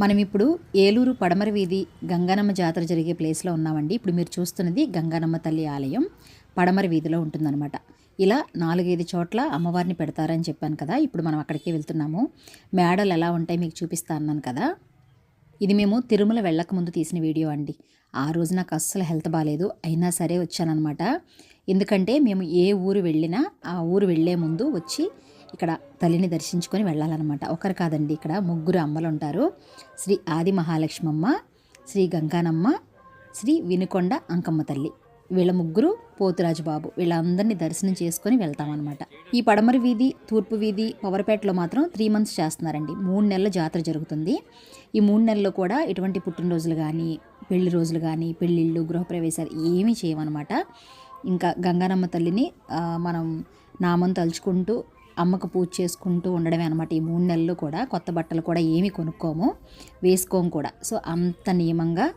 మనం ఇప్పుడు ఏలూరు పడమర వీధి గంగానమ్మ జాతర జరిగే ప్లేస్లో ఉన్నామండి. ఇప్పుడు మీరు చూస్తున్నది గంగానమ్మ తల్లి ఆలయం పడమర వీధిలో ఉంటుందన్నమాట. ఇలా నాలుగైదు చోట్ల అమ్మవారిని పెడతారని చెప్పాను కదా ఇప్పుడు మనం అక్కడికే వెళ్తున్నాము. మేడలు ఎలా ఉంటాయి మీకు చూపిస్తా అన్నాను కదా. ఇది మేము తిరుమల వెళ్ళక ముందు తీసిన వీడియో అండి. ఆ రోజు నాకు అస్సలు హెల్త్ బాగాలేదు అయినా సరే వచ్చానమాట ఎందుకంటే మేము ఏ ఊరు వెళ్ళినా ఆ ఊరు వెళ్ళే ముందు వచ్చి ఇక్కడ తల్లిని దర్శించుకొని వెళ్ళాలన్నమాట. ఒకరు కాదండి ఇక్కడ ముగ్గురు అమ్మలు ఉంటారు శ్రీ ఆది మహాలక్ష్మమ్మ శ్రీ గంగానమ్మ శ్రీ వినుకొండ అంకమ్మ తల్లి. వీళ్ళ ముగ్గురు పోతురాజు బాబు. వీళ్ళందరినీ దర్శనం చేసుకొని వెళ్తామన్నమాట. ఈ పడమరి వీధి తూర్పు వీధి పవర్పేటలో మాత్రం త్రీ మంత్స్ చేస్తున్నారండి. మూడు నెలల జాతర జరుగుతుంది. ఈ మూడు నెలల్లో కూడా ఎటువంటి పుట్టినరోజులు కానీ పెళ్ళి రోజులు కానీ పెళ్ళిళ్ళు గృహప్రవేశాలు ఏమీ చేయమన్నమాట. ఇంకా గంగానమ్మ తల్లిని మనం నామం తలుచుకుంటూ అమ్మకు పూజ చేసుకుంటూ ఉండడమే అనమాట ఈ మూడు నెలలు కూడా కొత్త బట్టలు కూడా ఏమి కొనుక్కోము వేసుకోము కూడా. సో అంత నియమంగా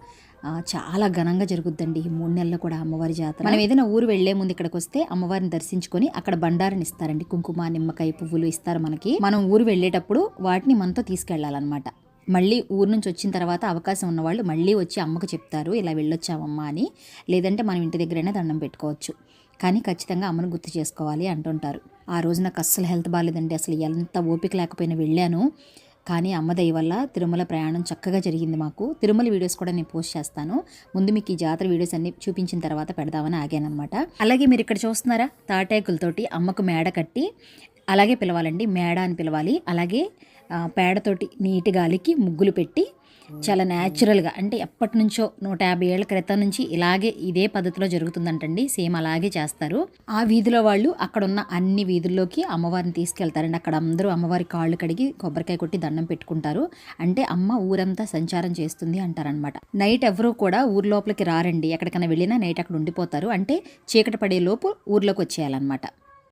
చాలా ఘనంగా జరుగుద్దండి ఈ మూడు నెలలు కూడా అమ్మవారి జాతర. మనం ఏదైనా ఊరు వెళ్ళే ముందు ఇక్కడికి వస్తే అమ్మవారిని దర్శించుకొని అక్కడ బండారాన్ని ఇస్తారండి. కుంకుమ నిమ్మకాయ పువ్వులు ఇస్తారు మనకి. మనం ఊరు వెళ్ళేటప్పుడు వాటిని మనతో తీసుకెళ్ళాలన్నమాట. మళ్ళీ ఊరు నుంచి వచ్చిన తర్వాత అవకాశం ఉన్నవాళ్ళు మళ్ళీ వచ్చి అమ్మకు చెప్తారు ఇలా వెళ్ళొచ్చామమ్మా అని. లేదంటే మనం ఇంటి దగ్గరైనా దండం పెట్టుకోవచ్చు. కానీ ఖచ్చితంగా అమ్మను గుర్తు చేసుకోవాలి అంటుంటారు. ఆ రోజు నాకు అస్సలు హెల్త్ బాగాలేదండి అసలు ఎంత ఓపిక లేకపోయినా వెళ్ళాను. కానీ అమ్మ దయ వల్ల తిరుమల ప్రయాణం చక్కగా జరిగింది మాకు. తిరుమల వీడియోస్ కూడా నేను పోస్ట్ చేస్తాను. ముందు మీకు ఈ జాతర వీడియోస్ అన్ని చూపించిన తర్వాత పెడదామని ఆగానమాట అలాగే మీరు ఇక్కడ చూస్తున్నారా? తాటాకులతోటి అమ్మకు మేడ కట్టి అలాగే పిలవాలండి. మేడ అని పిలవాలి. అలాగే పేడతోటి నీటి గాలికి ముగ్గులు పెట్టి చాలా న్యాచురల్గా అంటే ఎప్పటి నుంచో నూట యాభై ఏళ్ళ క్రితం నుంచి ఇలాగే ఇదే పద్ధతిలో జరుగుతుందంటండి. సేమ్ అలాగే చేస్తారు. ఆ వీధిలో వాళ్ళు అక్కడ ఉన్న అన్ని వీధుల్లోకి అమ్మవారిని తీసుకెళ్తారండి. అక్కడ అందరూ అమ్మవారి కాళ్ళు కడిగి కొబ్బరికాయ కొట్టి దండం పెట్టుకుంటారు. అంటే అమ్మ ఊరంతా సంచారం చేస్తుంది అంటారనమాట నైట్ ఎవరూ కూడా ఊరు లోపలికి రారండి. ఎక్కడికైనా వెళ్ళినా నైట్ అక్కడ ఉండిపోతారు. అంటే చీకటి పడే లోపు ఊర్లోకి వచ్చేయాలన్నమాట.